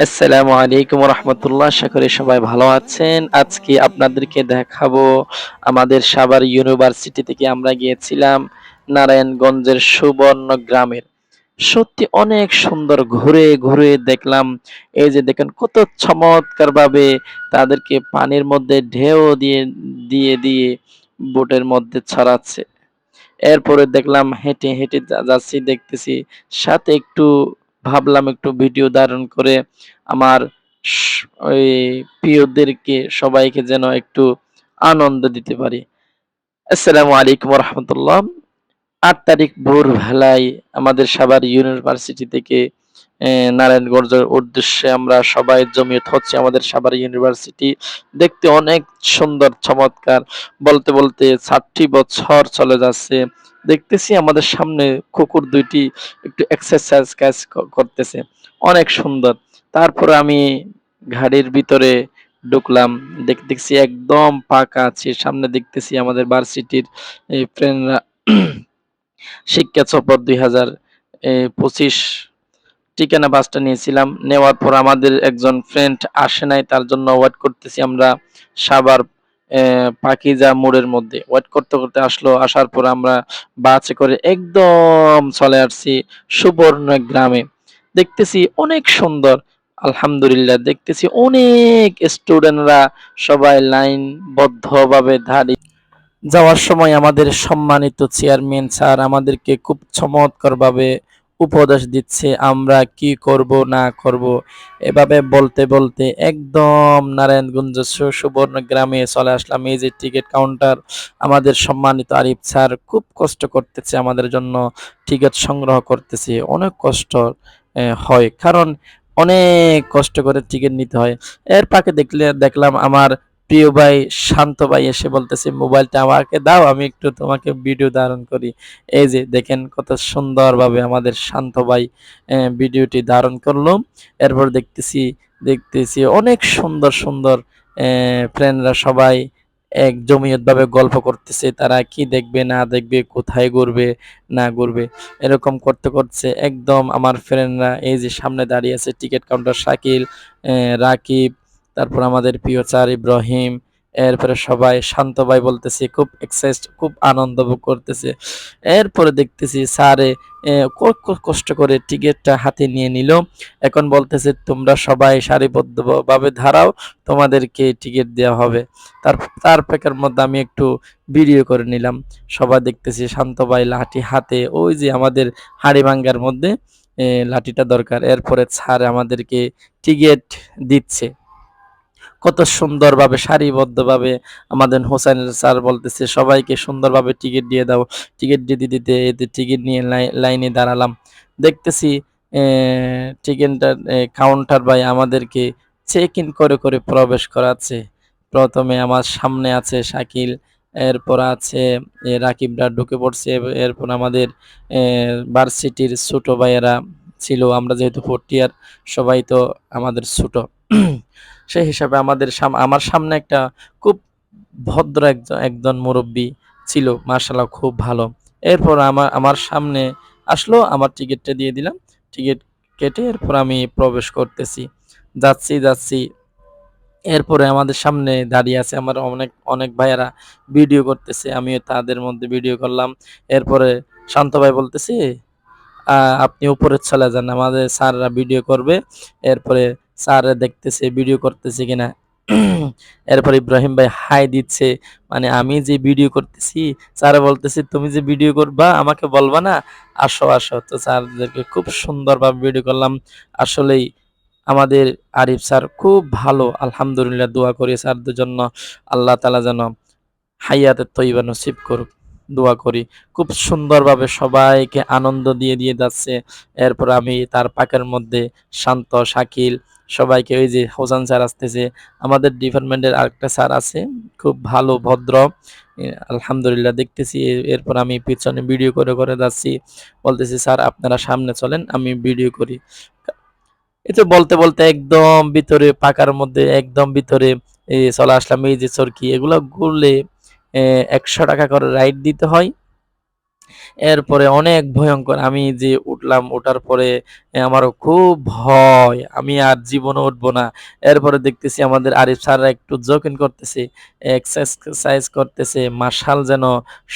আসসালামু আলাইকুম রহমতুল্লাহ আশা সবাই ভালো আছেন। আজকে আপনাদেরকে দেখাবো আমাদের সাভার ইউনিভার্সিটি থেকে আমরা গিয়েছিলাম নারায়ণগঞ্জের সুবর্ণ গ্রামের। সত্যি অনেক সুন্দর ঘুরে ঘুরে দেখলাম। এই যে দেখেন কত চমৎকার ভাবে তাদেরকে পানির মধ্যে ঢেউ দিয়ে দিয়ে দিয়ে বোটের মধ্যে ছড়াচ্ছে। এরপরে দেখলাম হেঁটে হেঁটে যাচ্ছি, দেখতেছি সাথে একটু ভাবলাম একটু ভিডিও ধারণ করে আমার ওই প্রিয়দেরকে সবাইকে যেন একটু আনন্দ দিতে পারি। আসসালামু আলাইকুম রহমতুল্লাহ আট তারিখ ভোরবেলায় আমাদের সাভার ইউনিভার্সিটি থেকে নারায়ণগঞ্জের উদ্দেশ্যে আমরা সবাই জমিয়ত হচ্ছে আমাদের সাভার ইউনিভার্সিটি। দেখতে অনেক সুন্দর, চমৎকার। বলতে বলতে ষাটটি বছর চলে যাচ্ছে। দেখতেছি আমাদের সামনে কুকুর দুইটি একটু এক্সারসাইজ কাজ করতেছে। অনেক সুন্দর। তারপরে আমি ঘাড়ির ভিতরে ঢুকলাম। দেখতেছি একদম পাকা আছে। সামনে দেখতেছি আমাদের ভার্সিটির ফ্রেন্ডরা শিক্ষা সফর দুই হাজার পঁচিশ ঠিকানা বাসটা নিয়েছিলাম। নেওয়ার পর আমাদের একজন ফ্রেন্ড আসে নাই। তার জন্য ওয়েট করতেছি আমরা। আহ, পাকিজা মোড়ের মধ্যে। ওয়েট করতে করতে আসলো, আসার পর আমরা বাসে করে একদম চলে আসছি সুবর্ণ গ্রামে। দেখতেছি অনেক সুন্দর, আলহামদুলিল্লাহ দেখতেছি অনেক স্টুডেন্টরা সবাই লাইন লাইনবদ্ধভাবে দাঁড়িয়ে। যাওয়ার সময় আমাদের সম্মানিত চেয়ারম্যান স্যার আমাদেরকে খুব চমৎকারভাবে উপদেশ দিচ্ছে, আমরা কি করব, না করব, এভাবে বলতে বলতে একদম নারায়ণগঞ্জ সুবর্ণ গ্রামে চলে আসলাম। এই যে টিকিট কাউন্টার আমাদের সম্মানিত আরিফ স্যার খুব কষ্ট করতেছে আমাদের জন্য টিকিট সংগ্রহ করতেছে। অনেক কষ্ট হয়। কারণ অনেক কষ্ট করে টিকিট নিতে হয়। এর পাকে দেখলে, দেখলাম আমার প্রিয় ভাই, শান্ত ভাই এসে বলতেছে, মোবাইলটা আমাকে দাও, আমি একটু তোমাকে ভিডিও ধারণ করি। এই যে দেখেন কত সুন্দরভাবে আমাদের শান্ত ভাই ভিডিওটি ধারণ করল। এরপর দেখতেছি দেখতেছি অনেক সুন্দর সুন্দর ফ্রেন্ডরা সবাই এক জমিয়তভাবে গল্প করতেছে, তারা কি দেখবে, না দেখবে, কোথায় ঘুরবে, না ঘুরবে। এরকম করতে করতে একদম আমার ফ্রেন্ডরা এই যে সামনে দাঁড়িয়ে আছে টিকিট কাউন্টার শাকিল রাকিব তারপর আমাদের প্রিয় চার ইব্রাহিম, এরপরে সবাই শান্ত ভাই বলতেছে, খুব এক্সাইজ খুব আনন্দ করতেছে। এরপরে দেখতেছি স্যারে কষ্ট করে টিকিটটা হাতে নিয়ে নিল। এখন বলতেছে, তোমরা সবাই সারিবদ্ধভাবে ধারাও তোমাদেরকে টিকিট দেওয়া হবে। তার তার প্যাকের মধ্যে আমি একটু ভিডিও করে নিলাম। সবাই দেখতেছি শান্ত ভাই লাঠি হাতে, ওই যে আমাদের হাড়িভাঙ্গার মধ্যে লাঠিটা দরকার। এরপরে স্যার আমাদেরকে টিকিট দিচ্ছে। কত সুন্দরভাবে, সারিবদ্ধভাবে আমাদের হোসেন স্যার বলতেছে, সবাইকে সুন্দরভাবে টিকিট দিয়ে দাও টিকিট দিতে দিতে এতে টিকিট নিয়ে লাই- লাইনে দাঁড়ালাম। দেখতেছি টিকিটটা কাউন্টার ভাই আমাদেরকে চেক ইন করে করে প্রবেশ করাচ্ছে। প্রথমে আমার সামনে আছে শাকিল, এরপর আছে রাকিবরা ঢুকে পড়ছে, এরপর আমাদের ভার্সিটির ছোটো ভাইয়েরা ছিল, আমরা যেহেতু ফোর্থ ইয়ার সবাই তো আমাদের ছোট। সেই হিসাবে আমাদের আমার সামনে একটা খুব ভদ্র একজন একজন মুরব্বী ছিল মার্শাল্লাহ খুব ভালো। এরপর আমার আমার সামনে আসলো, আমার টিকিটটা দিয়ে দিলাম, টিকিট কেটে এরপর আমি প্রবেশ করতেছি। যাচ্ছি যাচ্ছি। এরপরে আমাদের সামনে দাঁড়িয়ে আছে আমার অনেক অনেক ভাইয়ারা ভিডিও করতেছে, আমিও তাদের মধ্যে ভিডিও করলাম। এরপরে শান্ত ভাই বলতেছি আপনি উপরে চলে যান, আমাদের স্যাররা ভিডিও করবে। এরপরে স্যার দেখতেছে ভিডিও করতেছে কিনা। এরপর ইব্রাহিম ভাই, হাই দিচ্ছে। মানে আমি যে ভিডিও করতেছি, স্যার বলতেছি, তুমি যে ভিডিও করবা, আমাকে বলবা না? আসো আসো। তো স্যারদেরকে খুব সুন্দরভাবে ভিডিও করলাম। আসলেই আমাদের আরিফ স্যার খুব ভালো, আলহামদুলিল্লাহ, দোয়া করি স্যারদের জন্য। আল্লাহ তালা যেন হাইয়াতের তৈবা নসিব করুক, দোয়া করি। খুব সুন্দরভাবে সবাইকে আনন্দ দিয়ে দিয়ে যাচ্ছে। এরপর আমি তার পাকের মধ্যে শান্ত, শাকিল সবাইকে ওই যে হোসেন স্যার আসতেছে, আমাদের ডিপার্টমেন্টের আরেকটা স্যার আছে, খুব ভালো, ভদ্র। আলহামদুলিল্লাহ দেখতেছি এরপর আমি পিছনে ভিডিও করে করে যাচ্ছি। বলতেছি, স্যার, আপনারা সামনে চলেন, আমি ভিডিও করি। এই তো বলতে বলতে একদম ভিতরে পাকার মধ্যে একদম ভিতরে চলে আসলাম। এই যে চরকি, এগুলো ঘুরলে একশো টাকা করে রাইড দিতে হয়। এরপরে অনেক ভয়ঙ্কর। আমি যে উঠলাম ওঠার পরে আমারও খুব ভয়। আমি আর জীবনে উঠবো না। এরপরে দেখতেছি আমাদের আরিফ স্যাররা একটু জোকিং করতেছে এক্সারসাইজ করতেছে। মার্শাল যেন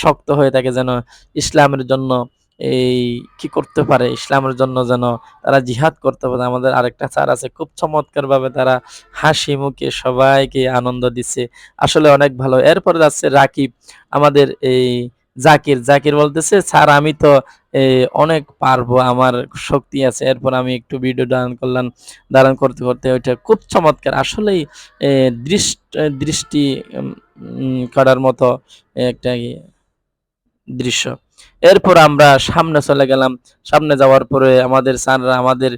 শক্ত হয়ে থাকে, যেন ইসলামের জন্য এই কি করতে পারে, ইসলামের জন্য যেন তারা জিহাদ করতে পারে। আমাদের আরেকটা স্যার আছে, খুব চমৎকার ভাবে তারা হাসি মুখে সবাইকে আনন্দ দিচ্ছে। আসলে অনেক ভালো। এরপরে যাচ্ছে রাকিব। আমাদের এই জাকির জাকির বলতেছে, স্যার, আমি তো অনেক পারব, আমার শক্তি আছে। এরপর আমি একটু ভিডিও ধারণ করলাম ধারণ করতে করতে ওইটা খুব চমৎকার। আসলেই দৃষ্ট করার মতো একটা দৃশ্য। এরপর আমরা সামনে চলে গেলাম। সামনে যাওয়ার পরে আমাদের স্যাররা আমাদের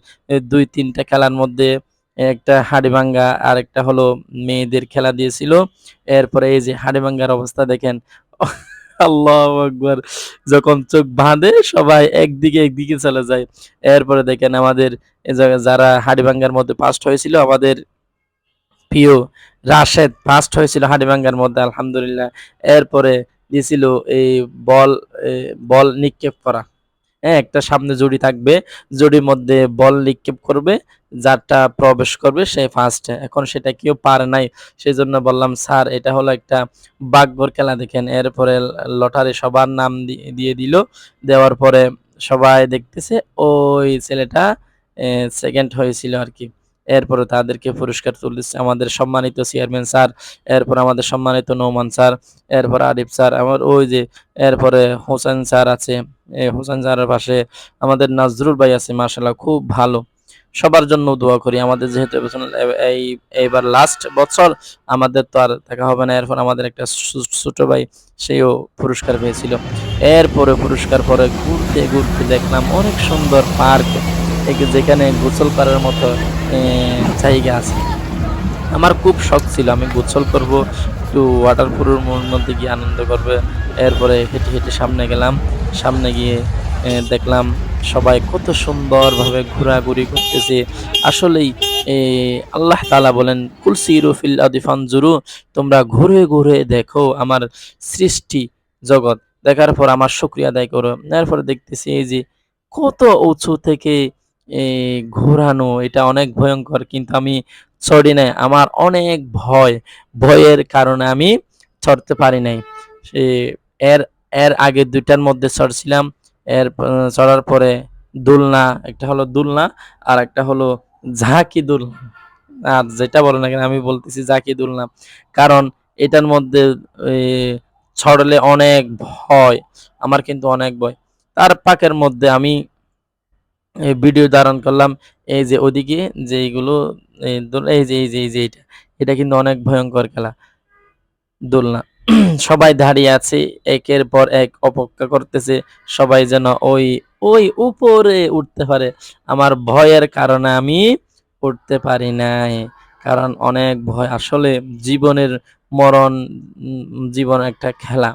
দুই, তিনটা খেলার মধ্যে একটা হাড়িভাঙ্গা আর একটা হলো মেয়েদের খেলা দিয়েছিল। এরপরে এই যে হাড়িভাঙ্গার অবস্থা দেখেন আল্লাহ যখন চোখ বাঁধে, সবাই একদিকে একদিকে চলে যায়। এরপরে দেখেন আমাদের যারা হাড়িভাঙ্গার মধ্যে পাস্ট হয়েছিল, আমাদের প্রিয় রাশেদ ফার্স্ট হয়েছিল হাড়িভাঙ্গার মধ্যে, আলহামদুলিল্লাহ। এরপরে দিয়েছিল এই বল বল নিক্ষেপ করা। হ্যাঁ একটা সামনে জুড়ি থাকবে, জুড়ির মধ্যে বল নিক্ষেপ করবে। যারটা প্রবেশ করবে সে ফার্স্ট এখন সেটা কেউ পারে নাই সেই জন্য বললাম, স্যার, এটা হলো একটা বাগবর খেলা। দেখেন, এরপরে লটারি সবার নাম দিয়ে দিল। দেওয়ার পরে সবাই দেখতেছে, ওই ছেলেটা সেকেন্ড হয়েছিল আর কি। এরপরে তাদেরকে পুরস্কার তুলতেছে আমাদের সম্মানিত চেয়ারম্যান স্যার, এরপর আমাদের সম্মানিত নৌমান স্যার, এরপর আরিফ স্যার, আমার ওই যে, এরপরে হোসেন স্যার আছে। হোসেন স্যারের পাশে আমাদের নজরুল ভাই আছে মাশাল্লাহ খুব ভালো। সবার জন্য দোয়া করি। আমাদের যেহেতু এই, এইবার লাস্ট বছর, আমাদের তো আর দেখা হবে না। এরপর আমাদের একটা ছোট ভাই, সেও পুরস্কার পেয়েছিল। এরপরে পুরস্কার পরে ঘুরতে ঘুরতে দেখলাম অনেক সুন্দর পার্ক। যেখানে গোসল করার মতো জায়গা আছে। আমার খুব শখ ছিল, আমি গোসল করব, একটু ওয়াটার মধ্যে গিয়ে আনন্দ করবে। এরপরে হেঁটে হেঁটে সামনে গেলাম। সামনে গিয়ে দেখলাম সবাই কত সুন্দরভাবে ঘোরাঘুরি করতেছে। আসলেই আল্লাহ তালা বলেন, কুল সিরু ফিল আরদি ফানজুরু তোমরা ঘুরে ঘুরে দেখো আমার সৃষ্টি জগৎ। দেখার পর আমার শুকরিয়া আদায় করো। এরপরে দেখতেছি এই যে কত উঁচু থেকে ঘোরানো, এটা অনেক ভয়ঙ্কর, কিন্তু আমি চড়ি নাই। আমার অনেক ভয়, ভয়ের কারণে আমি চড়তে পারি নাই। সে, এর এর আগে দুইটার মধ্যে চড়ছিলাম। এর চড়ার পরে দুলনা একটা হলো দোলনা আর একটা হলো ঝাঁকি দুলনা। আর যেটা বলো না কেন আমি বলতেছি ঝাঁকি দুলনা। কারণ এটার মধ্যে এ, চড়লে অনেক ভয় আমার কিন্তু অনেক ভয়। তার পাকের মধ্যে আমি ভিডিও ধারণ করলাম এই যে ওদিকে যে এইগুলো এই যে এই যে এই যে এটা এটা কিন্তু অনেক ভয়ঙ্কর খেলা দোলনা। সবাই দাঁড়িয়ে আছে, একের পর এক অপেক্ষা করতেছে, সবাই যেন ওই ওই উপরে উঠতে পারে। আমার ভয়ের কারণে আমি উঠতে পারি নাই, কারণ অনেক ভয়। আসলে জীবনের মরণ জীবন একটা খেলা,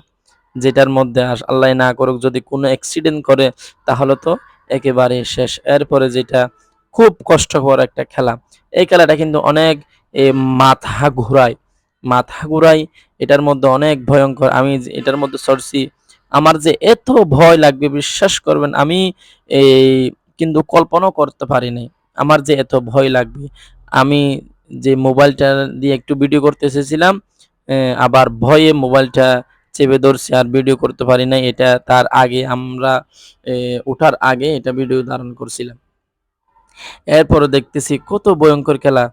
যেটার মধ্যে আল্লাহ না করুক যদি কোনো অ্যাক্সিডেন্ট করে, তাহলে তো একেবারে শেষ। এরপরে যেটা খুব কষ্টকর একটা খেলা, এই খেলাটা কিন্তু অনেক মাথা ঘুরায়। মাথা ঘুরায় এটার মধ্যে অনেক ভয়ঙ্কর, আমি এটার মধ্যে সরছি। আমার যে এত ভয় লাগবে, বিশ্বাস করবেন, আমি এই কিন্তু কল্পনাও করতে পারি নাই আমার যে এত ভয় লাগবে। আমি যে মোবাইলটা দিয়ে একটু ভিডিও করতে এসেছিলাম আবার ভয়ে মোবাইলটা চেপে ধরছি, আর ভিডিও করতে পারি নাই, এটা তার আগে আমরা ওঠার আগে এটা ভিডিও ধারণ করছিলাম। এরপরে দেখতেছি কত ভয়ঙ্কর খেলা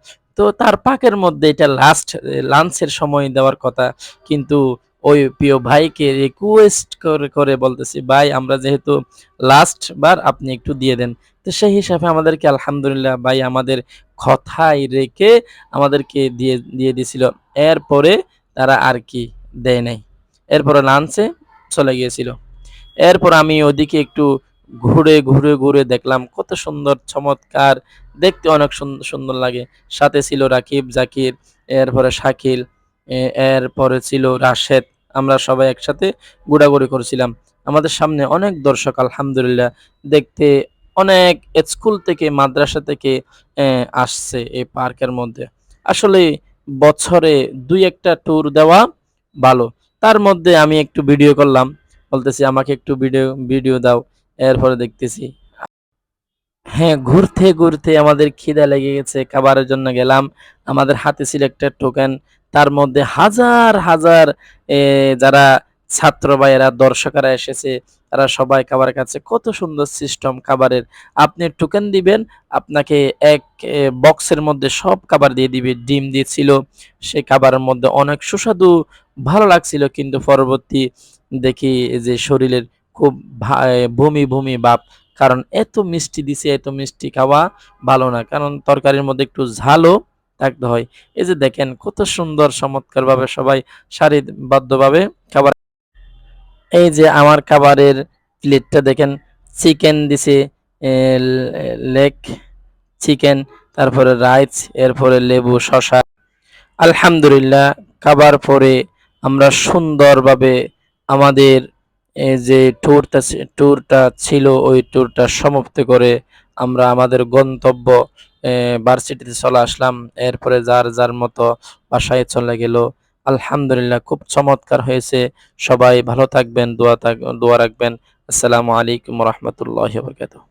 তো তার পাকের মধ্যে এটা লাস্ট লাঞ্চের সময় দেওয়ার কথা। কিন্তু ওই প্রিয় ভাইকে রিকোয়েস্ট করে করে বলতেছি, ভাই, আমরা যেহেতু লাস্ট বার আপনি একটু দিয়ে দেন। তো সেই হিসাবে আমাদেরকে আলহামদুলিল্লাহ ভাই আমাদের কথাই রেখে আমাদেরকে দিয়ে দিয়ে দিছিল। এরপরে তারা আর কি দেয় নাই। এরপরে লাঞ্চে চলে গিয়েছিল। এরপর আমি ওদিকে একটু ঘুরে ঘুরে ঘুরে দেখলাম কত সুন্দর, চমৎকার। দেখতে অনেক সুন্দর লাগে। সাথে ছিল রাকিব, জাকির, এরপরে শাকিল এরপরে ছিল রাশেদ। আমরা সবাই একসাথে ঘোরাঘুরি করছিলাম। আমাদের সামনে অনেক দর্শক, আলহামদুলিল্লাহ। দেখতে অনেক স্কুল থেকে, মাদ্রাসা থেকে আসছে এই পার্কের মধ্যে। আসলে বছরে দুই একটা ট্যুর দেওয়া ভালো। তার মধ্যে আমি একটু ভিডিও করলাম। বলতেছি, আমাকে একটু ভিডিও ভিডিও দাও। এরপরে দেখতেছি। হ্যাঁ ঘুরতে ঘুরতে আমাদের খিদা লেগে গেছে, খাবারের জন্য গেলাম। আমাদের হাতে ছিল একটা টোকেন তার মধ্যে হাজার হাজার যারা ছাত্র ভাইয়েরা দর্শকেরা এসেছে, তারা সবাই খাবার কাছে কত সুন্দর সিস্টেম খাবারের। আপনি টোকেন দিবেন, আপনাকে এক বক্সের মধ্যে সব খাবার দিয়ে দিবে, ডিম দিয়েছিল সেই খাবারের মধ্যে অনেক সুস্বাদু, ভালো লাগছিল, কিন্তু পরবর্তী দেখি যে শরীরের খুব ভা- এ, বমি বমি ভাব। কারণ এত মিষ্টি দিছে এত মিষ্টি খাওয়া ভালো না। কারণ তরকারির মধ্যে একটু ঝালও থাকতে হয়। এই যে দেখেন কত সুন্দর চমৎকারভাবে সবাই সারিবদ্ধভাবে খাবার এই যে আমার খাবারের প্লেটটা দেখেন চিকেন দিছে লেগ চিকেন তারপরে রাইস এরপরে লেবু শশা আলহামদুলিল্লাহ খাবার পরে আমরা সুন্দরভাবে আমাদের যে ট্যুরটা ট্যুরটা ছিল, ওই ট্যুরটা সমাপ্ত করে আমরা আমাদের গন্তব্য ভার্সিটিতে চলে আসলাম। এরপরে যার যার মতো বাসায় চলে গেল। আলহামদুলিল্লাহ খুব চমৎকার হয়েছে। সবাই ভালো থাকবেন, দোয়া থাক, দোয়া রাখবেন। আসসালামু আলাইকুম রহমতুল্লাহ বরকাতুহ।